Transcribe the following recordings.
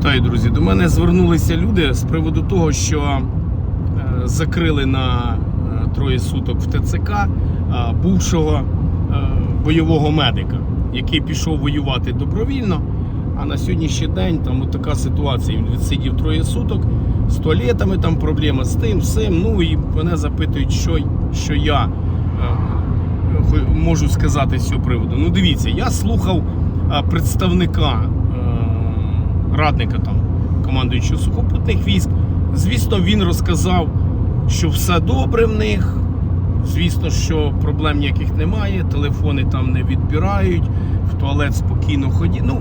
Вітаю, друзі. До мене звернулися люди з приводу того, що е, закрили на е, троє суток в ТЦК е, бувшого бойового медика, який пішов воювати добровільно. А на сьогоднішній день там така ситуація. Він відсидів троє суток з туалетами, там проблема з тим, всім. Ну і мене запитують, що, що я можу сказати з цього приводу. Ну, дивіться, я слухав представника радника там командуючого сухопутних військ. Звісно, він розказав, що все добре в них. Звісно, що проблем ніяких немає, телефони там не відбирають, в туалет спокійно ходять. Ну,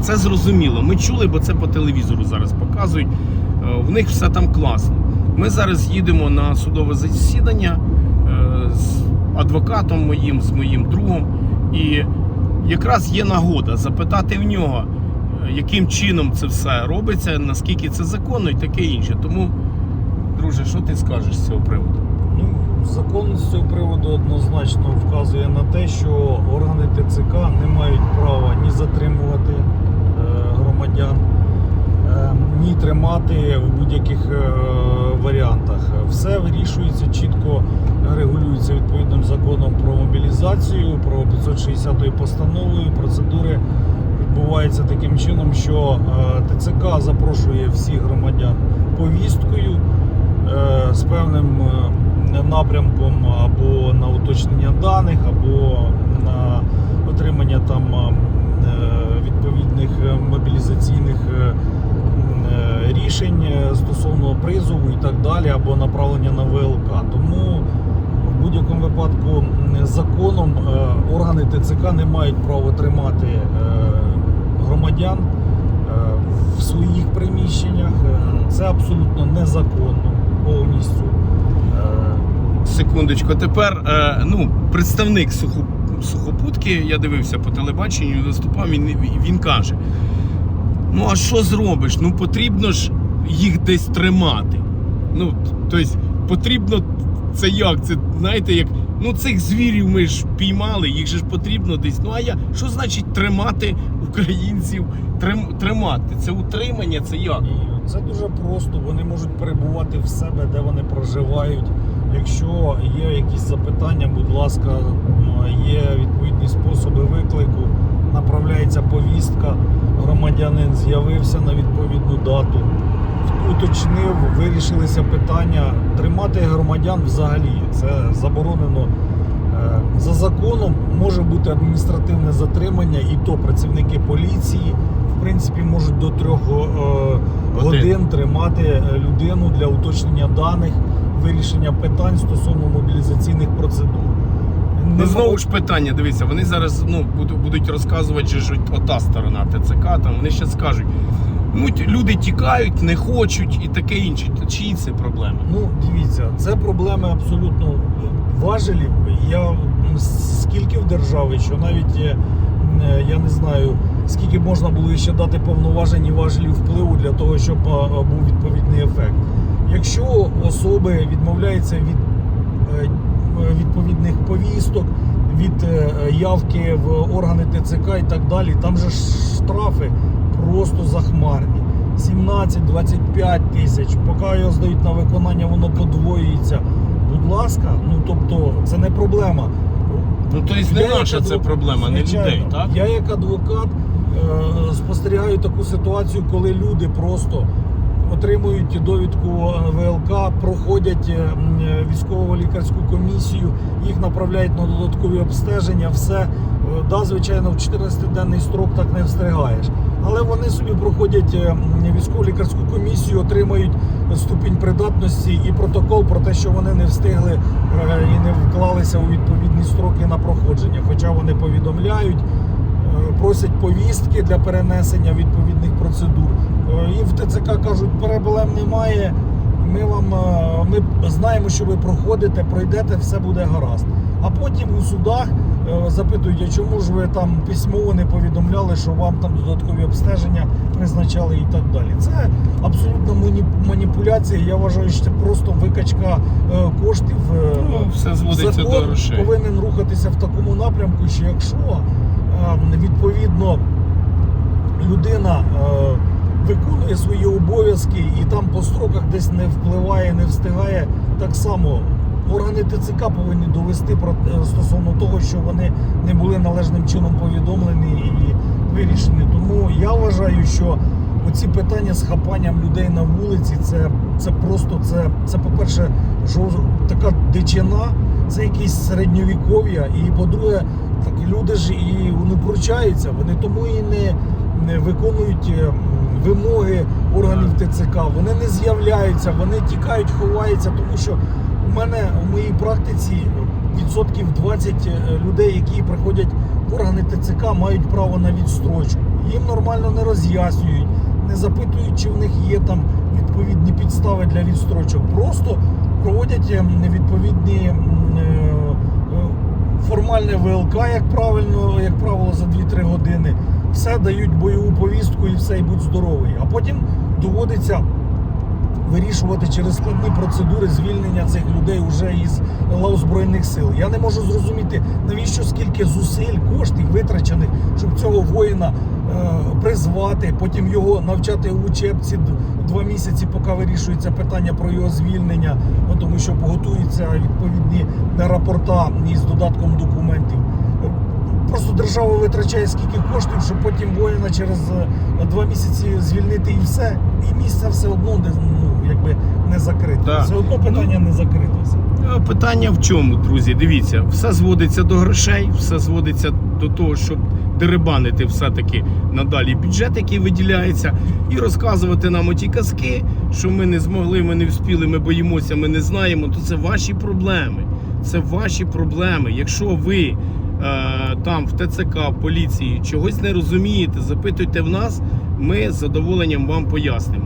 це зрозуміло. Ми чули, бо це по телевізору зараз показують. Е, В них все там класно. Ми зараз їдемо на судове засідання е, з адвокатом моїм, з моїм другом. І якраз є нагода запитати в нього, яким чином це все робиться, наскільки це законно і таке інше. Тому, друже, що ти скажеш з цього приводу? Ну, закон з цього приводу однозначно вказує на те, що органи ТЦК не мають права ні затримувати е, громадян, е, ні тримати в будь-яких е, варіантах. Все вирішується чітко, регулюється відповідним законом про мобілізацію, про 560 постановою. Процедури відбуваються таким чином, що е, ТЦК запрошує всіх громадян повісткою е, з певним е, напрямком або на уточнення даних, або на отримання там відповідних мобілізаційних рішень стосовно призову і так далі, або направлення на ВЛК. Тому в будь-якому випадку законом органи ТЦК не мають права тримати громадян е, в своїх приміщеннях. Е, Це абсолютно незаконно повністю. Е, Секундочку, тепер ну, представник сухопутки, я дивився по телебаченню, виступав, він, він каже: ну а що зробиш? Ну потрібно ж їх десь тримати. Ну, тобто, потрібно це як? Це знаєте, як ну цих звірів ми ж піймали, їх же ж потрібно десь. Ну а я що значить тримати українців? Трим, тримати? Це утримання, це як? Це дуже просто. Вони можуть перебувати в себе, де вони проживають. Якщо є якісь запитання, будь ласка, є відповідні способи виклику. Направляється повістка, громадянин з'явився на відповідну дату, уточнив, вирішилися питання. Тримати громадян взагалі це заборонено. Е, За законом може бути адміністративне затримання, і то працівники поліції в принципі можуть до трьох е, годин тримати е, людину для уточнення даних, вирішення питань стосовно мобілізаційних процедур. Ну Не знову ж питання, дивіться, вони зараз ну, будуть розказувати, що ж ота сторона ТЦК, там вони ще скажуть. Люди тікають, не хочуть і таке інше. Чиї це проблеми? Ну, дивіться, це проблеми абсолютно важелів. Я скільки в державі, що навіть е, е, я не знаю, скільки можна було ще дати повноважень і важелів впливу для того, щоб був відповідний ефект. Якщо особи відмовляються від е, відповідних повісток, від е, явки в органи ТЦК і так далі, там же штрафи просто захмарні. 17-25 тисяч, поки його здають на виконання, воно подвоюється. Будь ласка, ну тобто це не проблема. Ну тобто Я не наша це адвок- проблема, не Звичайно. людей, так? Я як адвокат е, спостерігаю таку ситуацію, коли люди просто отримують довідку ВЛК, проходять е, м, е, військово-лікарську комісію, їх направляють на додаткові обстеження. Все Е, да, звичайно, в 14-денний строк так не встигаєш. Але вони собі проходять е, м, військово-лікарську комісію, отримають ступінь придатності і протокол про те, що вони не встигли е, і не вклалися у відповідні строки на проходження. Хоча вони повідомляють, е, просять повістки для перенесення відповідних процедур. І в ТЦК кажуть, проблем немає. Ми вам ми знаємо, що ви проходите, пройдете, все буде гаразд. А потім у судах запитують, а чому ж ви там письмово не повідомляли, що вам там додаткові обстеження призначали і так далі. Це абсолютно мані- маніпуляція. Я вважаю, що це просто викачка е, коштів. Е, Ну, все зводиться Закон до грошей. повинен рухатися в такому напрямку, що якщо е, відповідно людина е, виконує свої обов'язки і там по строках десь не впливає, не встигає, так само органи ТЦК повинні довести про е, стосовно того, що вони не були належним чином повідомлені і вирішені. Тому я вважаю, що оці питання з хапанням людей на вулиці, це, це просто це, це по-перше, така дичина, це якісь середньовіков'я. І по-друге, так люди ж і не пручаються, вони тому і не, не виконують е, вимоги органів ТЦК. Вони не з'являються, вони тікають, ховаються, тому що у мене у моїй практиці відсотків 20 людей, які приходять в органи ТЦК, мають право на відстрочку. Їм нормально не роз'яснюють, не запитують, чи в них є там відповідні підстави для відстрочок. Просто проводять ем, відповідні е, е, формальне ВЛК, як правильно, як правило, за 2-3 години. Все дають бойову повістку і все, і будь здоровий. А потім доводиться вирішувати через складні процедури звільнення цих людей вже із лав збройних сил. Я не можу зрозуміти, навіщо скільки зусиль, коштів витрачених, щоб цього воїна е, призвати, потім його навчати в учебці два місяці, поки вирішується питання про його звільнення, тому що готуються відповідні рапорта із додатком документів. Просто держава витрачає скільки коштів, щоб потім воїна через е, два місяці звільнити і все. І місце все одно не, ну, якби не закрите. Так. Все одно питання не закритося. Питання в чому, друзі? Дивіться, все зводиться до грошей, все зводиться до того, щоб деребанити все-таки надалі бюджет, який виділяється, і розказувати нам оті казки, що ми не змогли, ми не вспіли, ми боїмося, ми не знаємо. То це ваші проблеми. Це ваші проблеми. Якщо ви е, там в ТЦК, в поліції чогось не розумієте, запитуйте в нас, ми з задоволенням вам пояснимо.